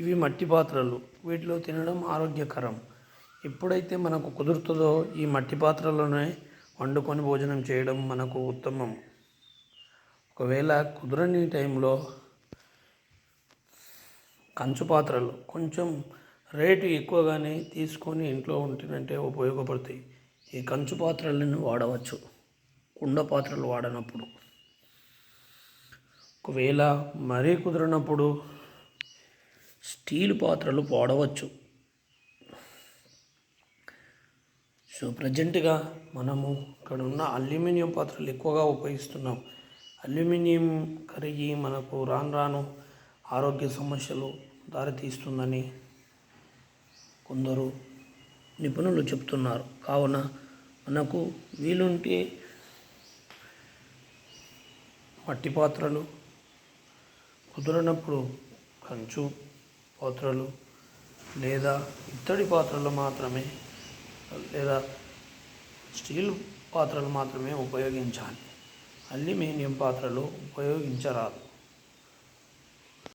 ఇవి మట్టి పాత్రలు. వీటిలో తినడం ఆరోగ్యకరం. ఎప్పుడైతే మనకు కుదురుతుందో ఈ మట్టి పాత్రలోనే వండుకొని భోజనం చేయడం మనకు ఉత్తమం. ఒకవేళ కుదరని టైంలో కంచు పాత్రలు కొంచెం రేటు ఎక్కువగానే తీసుకొని ఇంట్లో ఉంటేనంటే ఉపయోగపడతాయి. ఈ కంచు పాత్రలను వాడవచ్చు. కుండ పాత్రలు వాడనప్పుడు. ఒకవేళ మరీ కుదరనప్పుడు స్టీల్ పాత్రలు వాడవచ్చు సో ప్రజెంట్గా మనము ఇక్కడ ఉన్న అల్యూమినియం పాత్రలు ఎక్కువగా ఉపయోగిస్తున్నాం. అల్యూమినియం కరిగి మనకు రాను రాను ఆరోగ్య సమస్యలు దారితీస్తుందని కొందరు నిపుణులు చెప్తున్నారు. కావున మనకు వీలుంటే మట్టి పాత్రలు కుదరనప్పుడు కంచు పాత్రలు లేదా ఇత్తడి పాత్రలు మాత్రమే లేదా స్టీల్ పాత్రలు మాత్రమే ఉపయోగించాలి. అల్యూమినియం పాత్రలు ఉపయోగించరాదు.